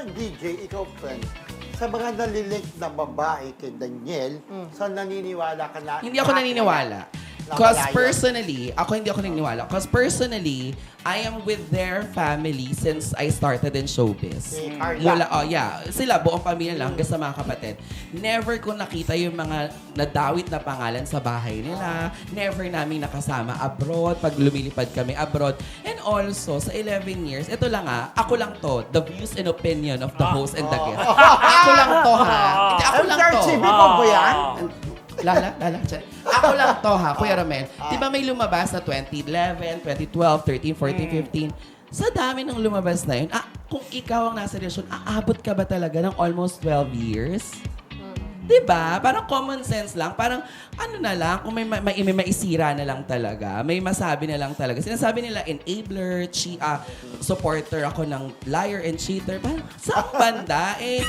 Bilang DJ, ikaw, friend, sa mga nalilink na babae kay Daniel, sa naniniwala ka na... Hindi ako naniniwala. Because personally, ako hindi ako naniniwala. Because personally, I am with their family since I started in showbiz. Si Carla. Mula, oh yeah, sila, buong pamilya lang, hanggang sa mga kapatid. Never ko nakita yung mga nadawit na pangalan sa bahay nila. Never namin nakasama abroad, pag lumilipad kami abroad. And also, sa 11 years, ito lang ah, ako lang to, the views and opinion of the host and the guest. ako lang to ha. Hindi, ako lang to. MTRCB ko ba yan? Lala, lala, chan. Ako lang to ha, Kuya Romel. Di ba may lumabas na 2011, 2012, 13, 14, 15? Sa dami ng lumabas na yun, ah, kung ikaw ang nasa relasyon, aabot ka ba talaga ng almost 12 years? Di ba? Parang common sense lang. Parang ano na lang, kung may, may, may, maisira na lang talaga, may masabi na lang talaga. Sinasabi nila, enabler, chi, ah, supporter ako ng liar and cheater. Parang, saan banda? Eh,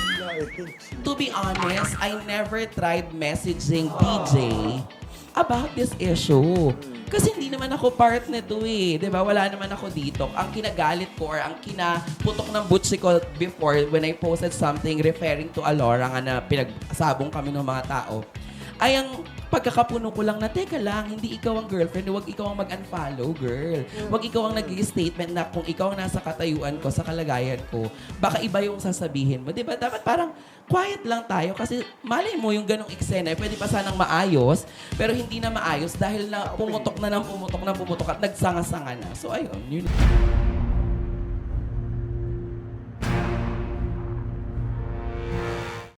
to be honest, I never tried messaging DJ about this issue. Kasi hindi naman ako part nito eh. 'Di ba Wala naman ako dito. Ang kinagalit ko or ang kinaputok ng butsi ko before when I posted something referring to Alora nga na pinagsabong kami ng mga tao, ay ang pagkakapuno ko lang na, teka lang, hindi ikaw ang girlfriend, huwag ikaw ang mag-unfollow, girl. Huwag ikaw ang nag-statement na kung ikaw ang nasa katayuan ko, sa kalagayan ko, baka iba yung sasabihin mo. Di ba? Dapat parang quiet lang tayo kasi malay mo yung ganong eksena, eh, pwede pa sanang maayos, pero hindi na maayos dahil na pumutok na ng pumutok na pumutok at nagsanga-sanga na. So ayun, yun.